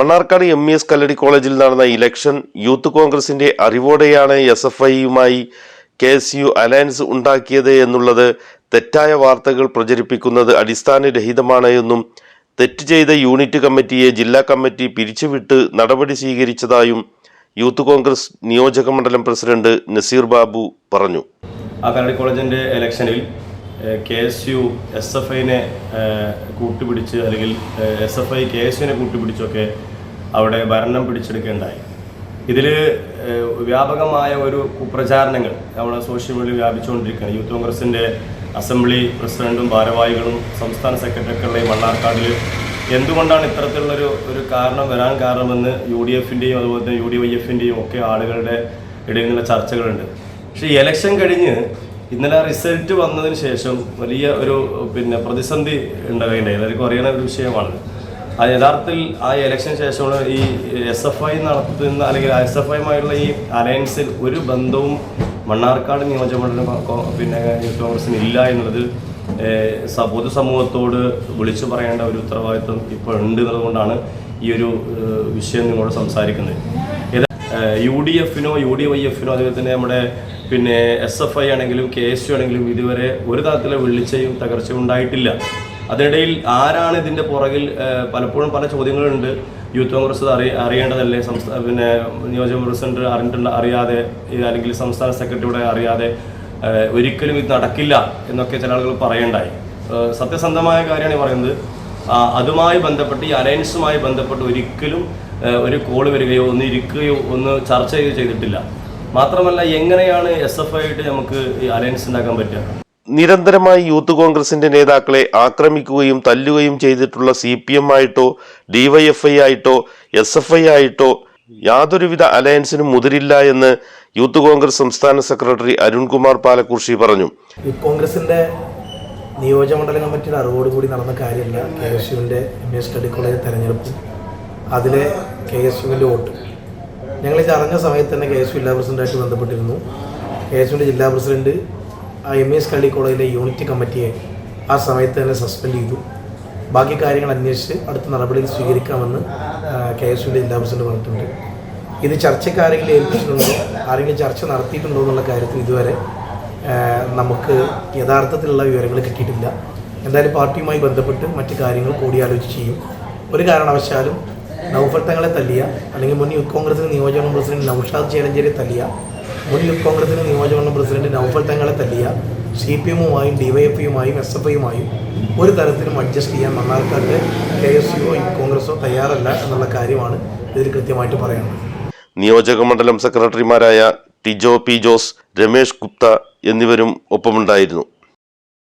Mannarkkad M E S Kalladi കോളേജിൽ നടന്ന election youth കോൺഗ്രസിന്റെ അറിവോടെയാണ് എസ് എഫ് ഐയുമായി കെ എസ് യു അലയൻസ് ഉണ്ടാക്കിയത് എന്നുള്ളത് തെറ്റായ വാർത്തകൾ പ്രചരിപ്പിക്കുന്നത് അടിസ്ഥാനരഹിതമാണ് എന്നും തെറ്റ് ചെയ്ത യൂണിറ്റ് കമ്മിറ്റിയെ ജില്ലാ കമ്മിറ്റി പിരിച്ചുവിട്ട് നടപടി സ്വീകരിച്ചതായും യൂത്ത് കോൺഗ്രസ് നിയോജക മണ്ഡലം പ്രസിഡന്റ് നസീർ ബാബു പറഞ്ഞു. ആ കല്ലടി കോളേജിന്റെ ഇലക്ഷനിൽ K S U S F ഐനെ കൂട്ടുപിടിച്ച് അല്ലെങ്കിൽ S F I K S യുവിനെ കൂട്ടുപിടിച്ചൊക്കെ അവിടെ ഭരണം പിടിച്ചെടുക്കുകയുണ്ടായി ഇതിൽ വ്യാപകമായ ഒരു കുപ്രചാരണങ്ങൾ നമ്മുടെ സോഷ്യൽ മീഡിയയിൽ വ്യാപിച്ചുകൊണ്ടിരിക്കുകയാണ്. യൂത്ത് കോൺഗ്രസിന്റെ അസംബ്ലി പ്രസിഡന്റും ഭാരവാഹികളും സംസ്ഥാന സെക്രട്ടറികളുടെയും മണ്ണാർക്കാടിൽ എന്തുകൊണ്ടാണ് ഇത്തരത്തിലുള്ളൊരു ഒരു കാരണം വരാൻ കാരണമെന്ന് യു ഡി എഫിന്റെയും അതുപോലെ തന്നെ യു ഡി വൈ എഫിന്റെയും ഒക്കെ ആളുകളുടെ ഇടയിൽ നിന്നുള്ള ചർച്ചകളുണ്ട്. പക്ഷേ ഈ ഇലക്ഷൻ കഴിഞ്ഞ് ഇന്നലെ റിസൾട്ട് വന്നതിന് ശേഷം വലിയ ഒരു പിന്നെ പ്രതിസന്ധി ഉണ്ടാകുകയുണ്ടായി എല്ലാവർക്കും അറിയണ ഒരു വിഷയമാണ്. ആ യഥാർത്ഥത്തിൽ ആ ഇലക്ഷൻ ശേഷമുള്ള ഈ എസ് എഫ് ഐ നടത്തുന്ന അല്ലെങ്കിൽ എസ് എഫ് ഐയുമായുള്ള ഈ അലയൻസിൽ ഒരു ബന്ധവും മണ്ണാർക്കാട് നിയോജകമണ്ഡലം പിന്നെ കോൺഗ്രസിന് ഇല്ല എന്നുള്ളത് പൊതുസമൂഹത്തോട് വിളിച്ചു പറയേണ്ട ഒരു ഉത്തരവാദിത്വം ഇപ്പോൾ ഉണ്ട് എന്നതുകൊണ്ടാണ് ഈ ഒരു വിഷയം നിങ്ങളോട് സംസാരിക്കുന്നത്. യു ഡി എഫിനോ യു ഡി വൈ എഫിനോ അതുപോലെ തന്നെ നമ്മുടെ പിന്നെ എസ് എഫ് ഐ ആണെങ്കിലും കെ എസ് യു ആണെങ്കിലും ഇതുവരെ ഒരു തരത്തിലെ വിളിച്ചയും തകർച്ചയും ഉണ്ടായിട്ടില്ല. അതിനിടയിൽ ആരാണ് ഇതിന്റെ പുറകിൽ പലപ്പോഴും പല ചോദ്യങ്ങളുണ്ട്. യൂത്ത് കോൺഗ്രസ് അറി അറിയേണ്ടതല്ലേ? സംസ്ഥാന പിന്നെ നിയോജക പ്രസിഡന്റ് അറിഞ്ഞിട്ടുണ്ട് അറിയാതെ അല്ലെങ്കിൽ സംസ്ഥാന സെക്രട്ടറിയുടെ അറിയാതെ ഒരിക്കലും ഇത് നടക്കില്ല എന്നൊക്കെ ചില ആളുകൾ പറയണ്ടായി. സത്യസന്ധമായ കാര്യമാണ് പറയുന്നത്. അതുമായി ബന്ധപ്പെട്ട് ഈ അലയൻസുമായി ബന്ധപ്പെട്ട് ഒരിക്കലും ഒരു കോൾ വരികയോ ഒന്ന് ഇരിക്കുകയോ ഒന്ന് ചർച്ച ചെയ്തിട്ടില്ല. മാത്രമല്ല എങ്ങനെയാണ് എസ് എഫ് ആയിട്ട് നമുക്ക് ഈ അലയൻസ് ഉണ്ടാക്കാൻ പറ്റുക? നിരന്തരമായി യൂത്ത് കോൺഗ്രസിന്റെ നേതാക്കളെ ആക്രമിക്കുകയും തല്ലുകയും ചെയ്തിട്ടുള്ള സി പി എം ആയിട്ടോ ഡിവൈഎഫ്ഐ ആയിട്ടോ എസ് എഫ് ഐ ആയിട്ടോ യാതൊരുവിധ അലയൻസിനും മുതിരില്ല എന്ന് യൂത്ത് കോൺഗ്രസ് സംസ്ഥാന സെക്രട്ടറി അരുൺകുമാർ പാലക്കുർശി പറഞ്ഞു. യൂത്ത് കോൺഗ്രസിന്റെ നിയോജകമണ്ഡലം കമ്മിറ്റിയുടെ അറിവോടുകൂടി നടന്ന കാര്യമല്ല. കെ എസ് യുവിന്റെ എം എസ് സ്റ്റഡി കോളേജ് തെരഞ്ഞെടുപ്പും അതിലെ കെ എസ് യുവിന്റെ വോട്ട്. ഞങ്ങൾ ഇത് അറിഞ്ഞ സമയത്ത് തന്നെ കെ എസ് യു ജില്ലാ പ്രസിഡന്റായിട്ട് ബന്ധപ്പെട്ടിരുന്നു. കെ എസ് യുവിന്റെ ജില്ലാ പ്രസിഡന്റ് ആ എം എസ് കള്ളി കോളേജിലെ യൂണിറ്റ് കമ്മിറ്റിയെ ആ സമയത്ത് തന്നെ സസ്പെൻഡ് ചെയ്തു. ബാക്കി കാര്യങ്ങൾ അന്വേഷിച്ച് അടുത്ത നടപടികൾ സ്വീകരിക്കാമെന്ന് കെ എസ് യുവിന്റെ ജില്ലാ പ്രസിഡന്റ് പറഞ്ഞിട്ടുണ്ട്. ഇത് ചർച്ചക്കാരെങ്കിലും ഏൽപ്പിച്ചിട്ടുണ്ടോ? ആരെങ്കിലും ചർച്ച നടത്തിയിട്ടുണ്ടോ എന്നുള്ള കാര്യത്തിൽ ഇതുവരെ നമുക്ക് യഥാർത്ഥത്തിലുള്ള വിവരങ്ങൾ കിട്ടിയിട്ടില്ല. എന്തായാലും പാർട്ടിയുമായി ബന്ധപ്പെട്ട് മറ്റു കാര്യങ്ങൾ കൂടിയാലോചിച്ച് ചെയ്യും. ഒരു കാരണവശാലും നൗഫൽ തങ്ങളെ തല്ലിയ അല്ലെങ്കിൽ മുൻ യൂത്ത് കോൺഗ്രസിന് നിയോജക പ്രസിഡന്റ് നൌഷാദ് ചേലഞ്ചേരി തല്ലിയ മുൻ യൂത്ത് കോൺഗ്രസിന്റെ നിയോജക പ്രസിഡന്റ് നൗഫൽ തങ്ങളെ തല്ലിയ സി പി എമ്മുമായും ഡിവൈഎഫ്ഐയുമായും എസ് എഫ് ഐയുമായും ഒരു തരത്തിലും അഡ്ജസ്റ്റ് ചെയ്യാൻ മണ്ണാർക്കാട്ട് കെ എസ് യുവോ കോൺഗ്രസോ തയ്യാറല്ല എന്നുള്ള കാര്യമാണ് ഇതിൽ കൃത്യമായിട്ട് പറയുന്നത്. നിയോജക മണ്ഡലം സെക്രട്ടറിമാരായ ടിജോ പി ജോസ് രമേഷ് ഗുപ്ത എന്നിവരും ഒപ്പമുണ്ടായിരുന്നു.